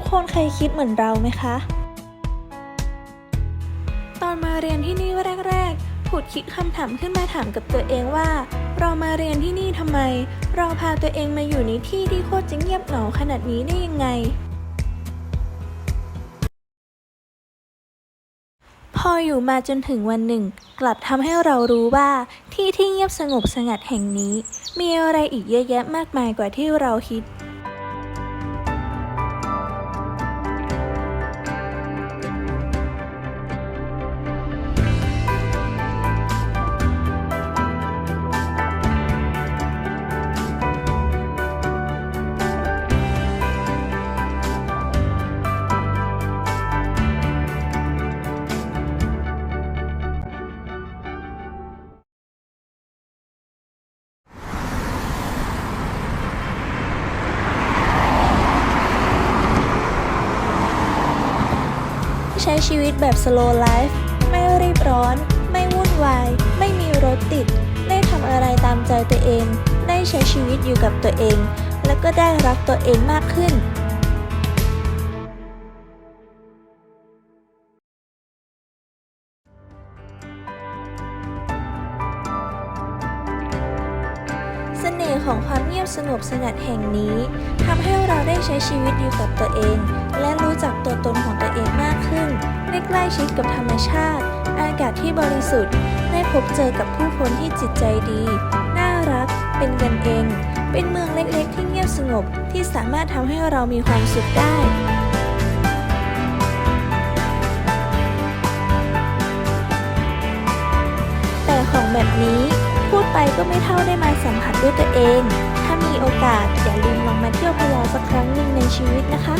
ทุกคนเคยคิดเหมือนเราไหมคะ ตอนมาเรียนที่นี่แรกๆผุดคิดคำถามขึ้นมาถามกับตัวเองว่า เรามาเรียนที่นี่ทำไม เราพาตัวเองมาอยู่ในที่ที่โคตรจะเงียบเหงาขนาดนี้ได้ยังไง พออยู่มาจนถึงวันหนึ่ง กลับทำให้เรารู้ว่าที่ที่เงียบสงบสงัดแห่งนี้ มีอะไรอีกเยอะแยะมากมายกว่าที่เราคิด ใช้ชีวิตแบบ slow life ไม่รีบร้อน ไม่วุ่นวาย ไม่มีรถติด ได้ทำอะไรตามใจตัวเอง ได้ใช้ชีวิตอยู่กับตัวเอง แล้วก็ได้รักตัวเองมากขึ้นเสน่ห์ของความเงียบสงบสงัดแห่งนี้ทำให้เราได้ใช้ชีวิตอยู่กับตัวเอง และรู้จักตัวตนของตัวเองมาก ขึ้นได้ใกล้ชิดกับธรรมชาติ อากาศที่บริสุทธิ์ ได้พบเจอกับผู้คนที่จิตใจดี น่ารัก เป็นกันเอง เป็นเมืองเล็กๆ ที่เงียบสงบที่สามารถทำให้เรามีความสุขได้แต่ของแบบนี้พูดไปก็ไม่เท่าได้มาสัมผัสด้วยตัวเอง ถ้ามีโอกาสอย่าลืมลองมาเที่ยวพะยาสักครั้งหนึ่งในชีวิตนะคะ